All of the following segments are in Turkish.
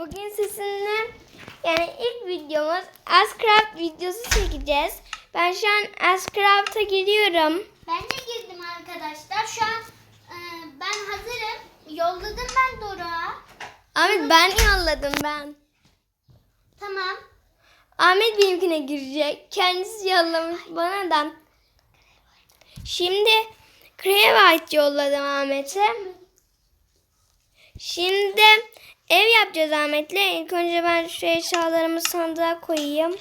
Bugün sizinle yani ilk videomuz Ascraft videosu çekeceğiz. Ben şu an Ascraft'a giriyorum. Ben de girdim arkadaşlar. Şu an e, ben hazırım. Yolladım ben Doruk'a. Ahmet ben yolladım ben. Tamam. Ahmet benimkine girecek. Kendisi yollamış bana da. Şimdi Create yolladım Ahmet'e. Şimdi ev yapacağız Ahmet'le. İlk önce ben şu eşyalarımı sandığa koyayım.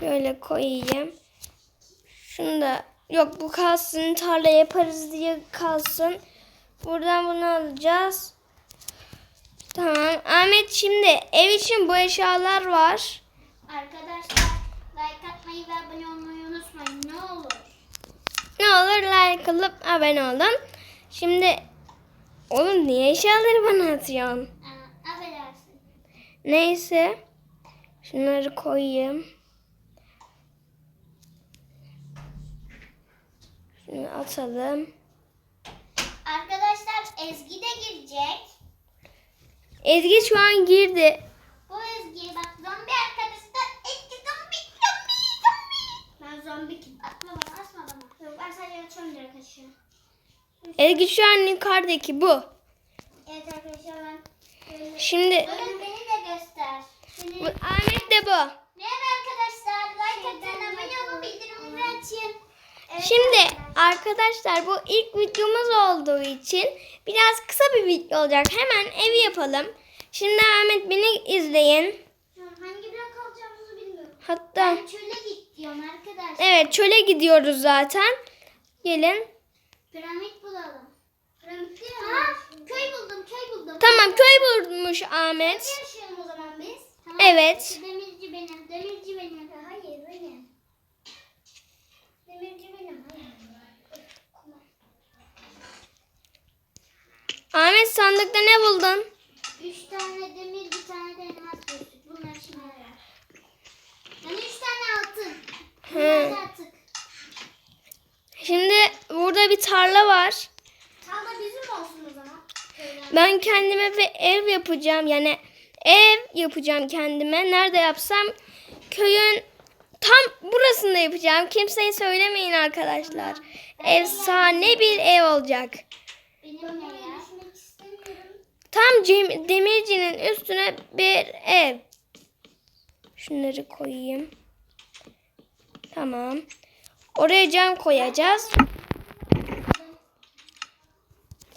Şöyle koyayım. Şunu da yok bu kalsın tarla yaparız diye kalsın. Buradan bunu alacağız. Tamam. Ahmet şimdi ev için bu eşyalar var. Arkadaşlar like atmayı ve abone olmayı unutmayın. Ne olur. Ne olur like alıp abone olun. Şimdi oğlum niye eşyaları bana atıyorsun? Aa, affedersin. Neyse. Şunları koyayım. Şunu atalım. Arkadaşlar Ezgi de girecek. Ezgi şu an girdi. Bu Ezgi bak zombi arkadaşlar. Ezgi zombi zombi zombi. Ben zombi kim? Atma bana asma bana. Yok ben sadece açıyorum direkt aşağı. Ezgi şu an yukarıdaki bu. Evet arkadaşlar ben. Şimdi Bana beni de göster. Bu, Ahmet de bu. Merhaba arkadaşlar. Like atın, abone olun, bildirimleri açın. Evet Şimdi arkadaşlar. bu ilk videomuz olduğu için biraz kısa bir video olacak. Hemen evi yapalım. Şimdi Ahmet beni izleyin. Hangi bırak alacağımızı bilmiyorum. Hatta Ben çöle git diyorum arkadaşlar. evet çöle gidiyoruz zaten. Gelin. Piramit bulalım. Piramit değil mi? Ha, köy buldum, köy buldum. Tamam köy bulmuş Ahmet. Nerede yaşayalım o zaman biz? Tamam. Evet. Demirci benim, demirci benim. Hayır benim. Demirci benim. Hayır. Ahmet sandıkta ne buldun? Üç tane demir, bir tane de elmas gözlük. Bunlar işime yarar. Yani üç tane altın. Bunlar da atık. Şimdi burada bir tarla var. Tarla bizim olsun o zaman. Ben kendime bir ev yapacağım. Yani ev yapacağım kendime. Nerede yapsam köyün tam burasında yapacağım. Kimseye söylemeyin arkadaşlar. Efsane bir ev olacak. Benim. Tam demircinin üstüne bir ev. Şunları koyayım. Tamam. Oraya cam koyacağız.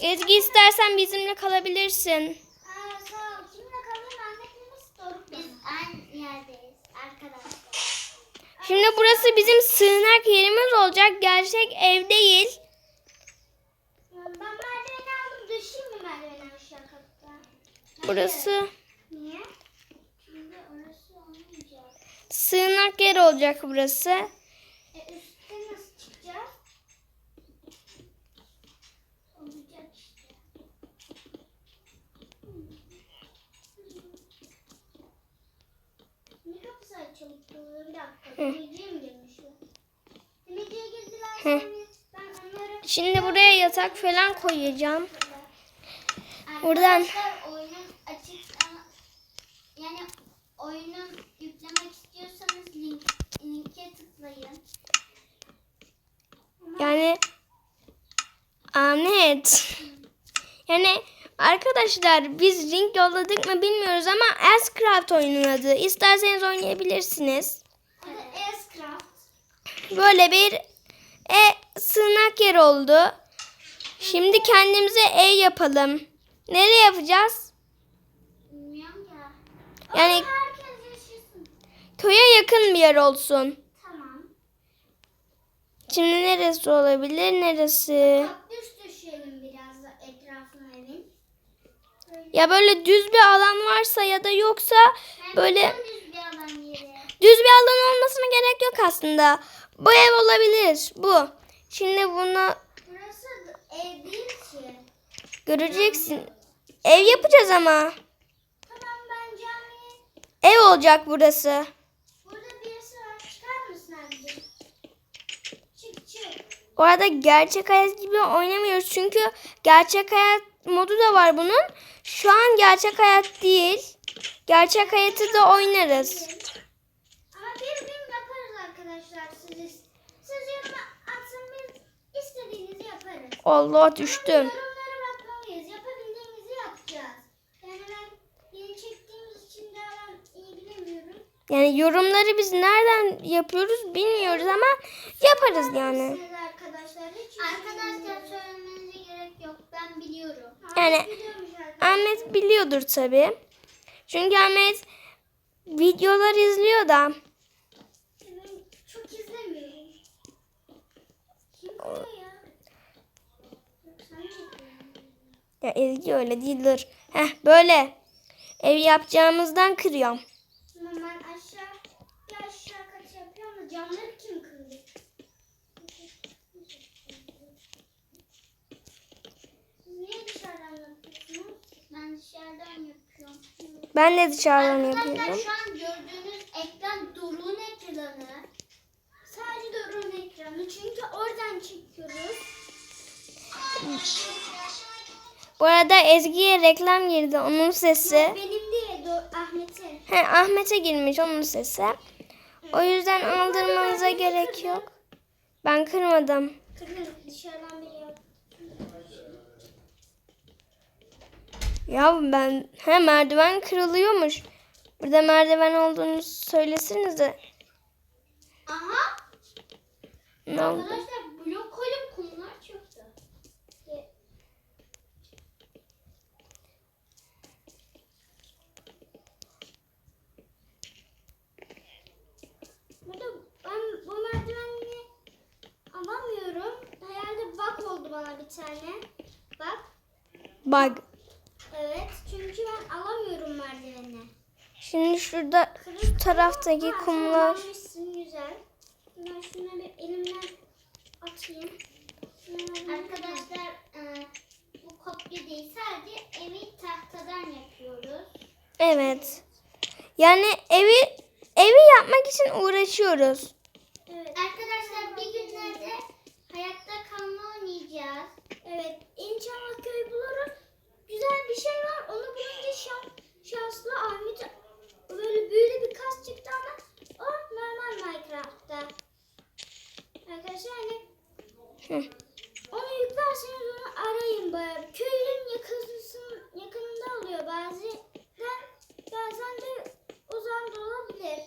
Ezgi istersen bizimle kalabilirsin. Aa sağ ol. Kimle kalayım? Ahmet'le nasıl Doruk Biz aynı yerdeyiz arkadaşlar. Şimdi burası bizim sığınak yerimiz olacak. Gerçek ev değil. Ben merdiveni aldım. Düşeyim mi merdiveni aşağı katta? Burası Niye? Çünkü orası olmayacak. sığınak yer olacak burası. E üstte Bir dakika. Hı. Şimdi buraya yatak falan koyacağım. Buradan- oyunun açık yani oyunu yüklemek istiyorsanız link, linke tıklayın. Yani Ahmet. Yani arkadaşlar biz link yolladık mı bilmiyoruz ama Ascraft oyunun adı. İsterseniz oynayabilirsiniz. Böyle bir e, sığınak yer oldu. Şimdi kendimize ev yapalım. Nereye yapacağız? Bilmiyorum ya. Yani köye yakın bir yer olsun. Tamam. Şimdi neresi olabilir? Neresi? Kaktüs düşelim biraz da etrafına evin. Böyle. Ya böyle düz bir alan varsa ya da yoksa böyle düz bir alan olmasına gerek yok aslında. Bu ev olabilir. Bu. Şimdi bunu Burası ev değil ki. göreceksin. Ev yapacağız ama. Tamam ben camiye. Ev olacak burası. Burada birisi var. Çıkar mısın abi? Çık çık. Bu arada gerçek hayat gibi oynamıyoruz çünkü gerçek hayat modu da var bunun. Şu an gerçek hayat değil. Gerçek hayatı da oynarız. Ama bir gün yaparız arkadaşlar siz. Siz yoruma atın biz istediğinizi yaparız. Allah düştüm. Yorumlara bakmalıyız. Yapabildiğimizi yapacağız. Yani ben yeni çektiğimiz için daha ben iyi bilemiyorum. Yani yorumları biz nereden yapıyoruz bilmiyoruz ama yaparız yani. Siz arkadaşlar hiç Arkadaşlar söylemenize gerek yok. Ben biliyorum. Yani Ahmet biliyordur tabii. Çünkü Ahmet videolar izliyor da. Ben çok izlemiyorum. Kim koyuyor ya? Ya Ezgi öyle değildir. Heh böyle. Ev yapacağımızdan kırıyorum. Tamam ben aşağı bir aşağı kat yapıyorum da camları kim kırdı? Siz niye dışarıdan yapıyorsunuz? Ben dışarıdan yapıyorum. Ben de dışarıdan Arkadaşlar yapıyorum. şu an gördüğünüz ekran Doruk'un ekranı. Sadece Doruk'un ekranı. Çünkü oradan çekiyoruz. Bu arada Ezgi'ye reklam girdi. Onun sesi. Benim değil Ahmet'in. He, Ahmet'e girmiş onun sesi. O yüzden aldırmanıza gerek yok. Ben kırmadım. Kırın dışarıdan Ya ben he merdiven kırılıyormuş. Burada merdiven olduğunu söylesenize. Aha. Ne oldu? Arkadaşlar blok koyup kumlar çıktı. Burada ben bu merdiveni alamıyorum. Herhalde bak oldu bana bir tane. Bak. Bak. Evet. Çünkü ben alamıyorum merdiveni. Şimdi şurada şu taraftaki kumlar. güzel. Ben şunu bir elimden atayım. Arkadaşlar e, bu kopya değil sadece evi tahtadan yapıyoruz. Evet. Yani evi evi yapmak için uğraşıyoruz. Evet. Arkadaşlar bir günlerde hayatta kalma oynayacağız. Evet. İnşallah köy buluruz. Güzel bir şey var. Onu bulunca şan, şanslı Ahmet böyle büyülü bir kas çıktı ama o normal Minecraft'ta. Arkadaşlar hani Onu yüklerseniz onu arayın bayağı. Köyün yakınısın, yakınında oluyor bazen. Bazen de uzağında olabilir.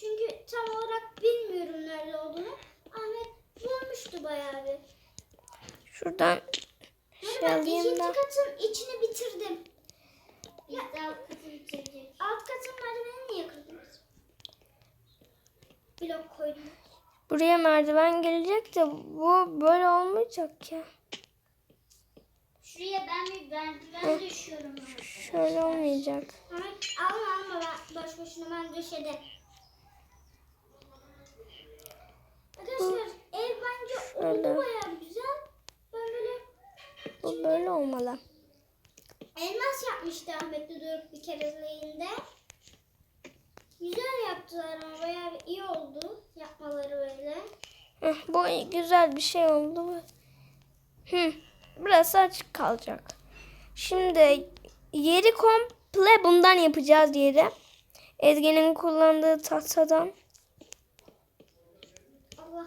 Çünkü tam olarak bilmiyorum nerede olduğunu. Ahmet bulmuştu bayağı bir. Şuradan Yani şey ben alayım da. katın içini bitirdim. Ya, alt katı bitirecek. Alt katın merdivenini niye kırdınız? Blok koydum. Buraya merdiven gelecek de bu böyle olmayacak ya. Şuraya ben bir merdiven düşüyorum. Şöyle olmayacak. Ama alma alma ben boş boşuna ben döşedim. Arkadaşlar ev bence oldu bayağı güzel. Ben böyle Bu böyle olmalı. elmas yapmıştı Ahmet Duruk bir keresinde. Güzel yaptılar ama bayağı iyi oldu yapmaları bu güzel bir şey oldu. Hı. Burası açık kalacak. Şimdi yeri komple bundan yapacağız yeri. Ezgi'nin kullandığı tahtadan. Allah.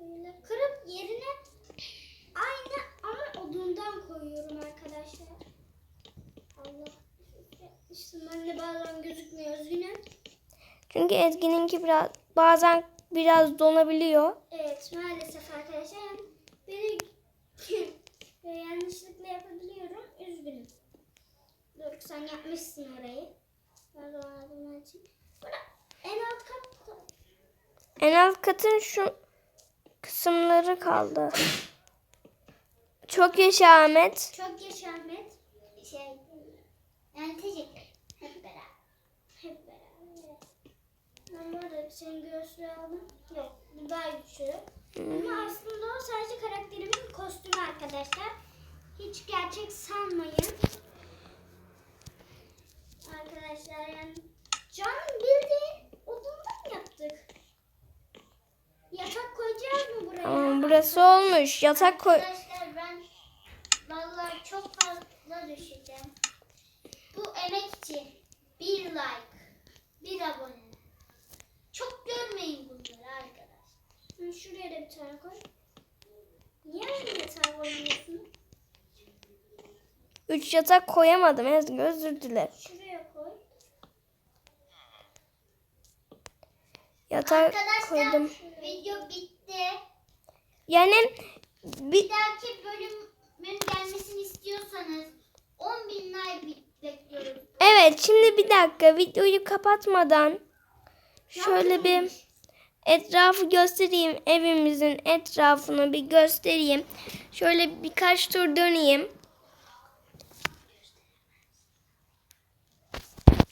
Böyle kırıp yerine aynı ama odundan koyuyorum arkadaşlar. Allah. Üstümden de bazen gözükmüyor üzgünüm. Çünkü Ezgi'ninki biraz bazen biraz donabiliyor. Evet maalesef arkadaşlar. Beni yanlışlıkla yapabiliyorum. Üzgünüm. Dur sen yapmışsın orayı. Ona için. Burada en alt kat En alt katın şu kısımları kaldı. Çok yaşa Ahmet. çok yaşa Ahmet. Şey, yani teşekkür. Ben bu arada senin göğsünü aldım. Yok, bu daha güçlü. Ama aslında o sadece karakterimin kostümü arkadaşlar. Hiç gerçek sanmayın. Arkadaşlar yani canım bildiğin odundan yaptık. Yatak koyacağız mı buraya? Tamam burası olmuş. Yatak koy. Arkadaşlar ben vallahi fazla düşeceğim. Bu emek için bir like, bir abone. Çok görmeyin bunları arkadaşlar. Şuraya da bir tane koy. Niye aynı yatak koymuyorsun? Üç yatak koyamadım Ezgi özür dilerim. Şuraya koy. Yatak Arkadaşlar koydum. video bitti. Yani Bir dahaki bölümün gelmesini istiyorsanız 10 bin like bekliyoruz. Evet şimdi bir dakika videoyu kapatmadan şöyle bir etrafı göstereyim. Evimizin etrafını bir göstereyim. Şöyle birkaç tur döneyim.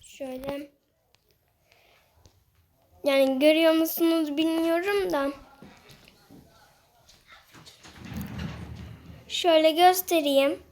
Şöyle. Yani görüyor musunuz bilmiyorum da. Şöyle göstereyim.